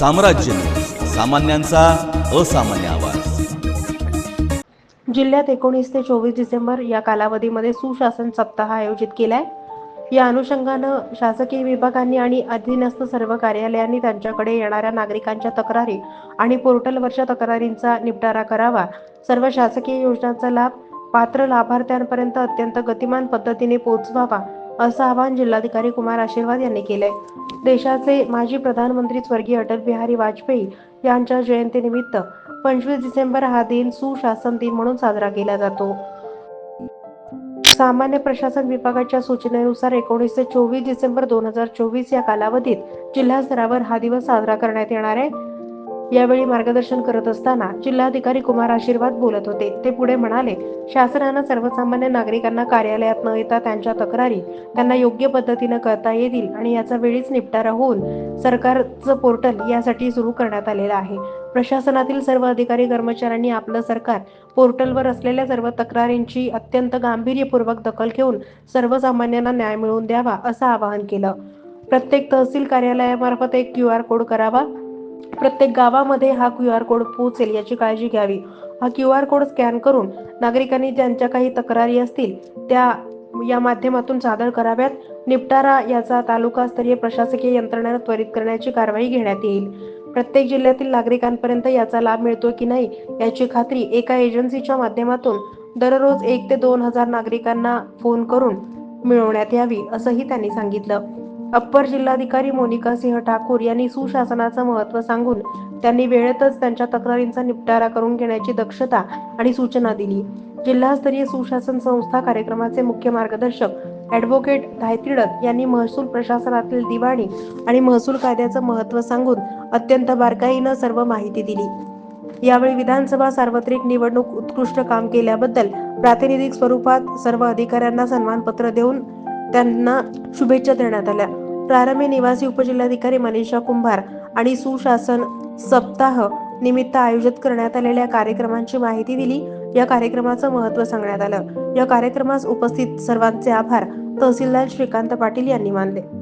साम्राज्य सामान्यांचा असामान्य आवाज. जिल्ह्यात एकोणीस ते चोवीस डिसेंबर या कालावधीमध्ये सुशासन सप्ताह आयोजित केलाय. या अनुषंगानं शासकीय विभागांनी आणि अधीनस्थ सर्व कार्यालयांनी त्यांच्याकडे येणाऱ्या नागरिकांच्या तक्रारी आणि पोर्टलवरच्या तक्रारींचा निपटारा करावा. सर्व शासकीय योजनांचा लाभ पात्र लाभार्थ्यांपर्यंत अत्यंत गतिमान पद्धतीने पोहोचवावा. असं आवाहन जिल्हाधिकारी कुमार आशीर्वाद यांनी केलंय. देशाचे माजी प्रधानमंत्री स्वर्गीय अटल बिहारी वाजपेयी यांच्या जयंतीनिमित्त पंचवीस डिसेंबर हा दिन सुशासन दिन म्हणून साजरा केला जातो. सामान्य प्रशासन विभागाच्या सूचनेनुसार एकोणीस ते चोवीस डिसेंबर दोन हजार चोवीस या कालावधीत जिल्हा स्तरावर हा दिवस साजरा करण्यात येणार आहे. यावेळी मार्गदर्शन करत असताना जिल्हाधिकारी कुमार आशीर्वाद बोलत होते. ते पुढे म्हणाले शासनानं सर्वसामान्य नागरिकांना कार्यालयात न येता त्यांच्या तक्रारी त्यांना योग्य पद्धतीनं करता येतील आणि याचा वेळीच निपटारा होऊन सरकारचं पोर्टल यासाठी सुरू करण्यात आलेलं आहे. प्रशासनातील सर्व अधिकारी कर्मचाऱ्यांनी आपलं सरकार पोर्टलवर असलेल्या सर्व तक्रारींची अत्यंत गांभीर्यपूर्वक दखल घेऊन सर्वसामान्यांना न्याय मिळवून द्यावा असं आवाहन केलं. प्रत्येक तहसील कार्यालयामार्फत एक क्यू आर कोड करावा प्रत्येक गावामध्ये हा क्यू आर कोड पोहोचेल याची काळजी घ्यावी. हा क्यू आर कोड स्कॅन करून नागरिकांनी ज्यांच्या काही तक्रारी असतील त्या या माध्यमातून सादर कराव्यात. निपटारा याचा तालुकास्तरीय प्रशासकीय यंत्रणेनं त्वरित करण्याची कारवाई घेण्यात येईल. प्रत्येक जिल्ह्यातील नागरिकांपर्यंत याचा लाभ मिळतो की नाही याची खात्री एका एजन्सीच्या माध्यमातून दररोज एक ते दोन हजार नागरिकांना फोन करून मिळवण्यात यावी असंही त्यांनी सांगितलं. अप्पर जिल्हाधिकारी मोनिका सिंह ठाकूर यांनी सुशासनाचं महत्त्व सांगून त्यांनी वेळेतच त्यांच्या तक्रारींचा निपटारा करून घेण्याची दक्षता आणि सूचना दिली. जिल्हास्तरीय सुशासन संस्था कार्यक्रमाचे मुख्य मार्गदर्शक ॲडव्होकेट धायतिडक यांनी महसूल प्रशासनातील दिवाणी आणि महसूल कायद्याचं महत्त्व सांगून अत्यंत बारकाईनं सर्व माहिती दिली. यावेळी विधानसभा सार्वत्रिक निवडणूक उत्कृष्ट काम केल्याबद्दल प्रातिनिधिक स्वरूपात सर्व अधिकाऱ्यांना सन्मानपत्र देऊन त्यांना शुभेच्छा देण्यात आल्या. प्रारंभी निवासी उपजिल्हाधिकारी मनीषा कुंभार आणि सुशासन सप्ताह निमित्त आयोजित करण्यात आलेल्या कार्यक्रमांची माहिती दिली. या कार्यक्रमाचं महत्त्व सांगण्यात आलं. या कार्यक्रमास उपस्थित सर्वांचे आभार. तहसीलदार श्रीकांत पाटील यांनी मानले.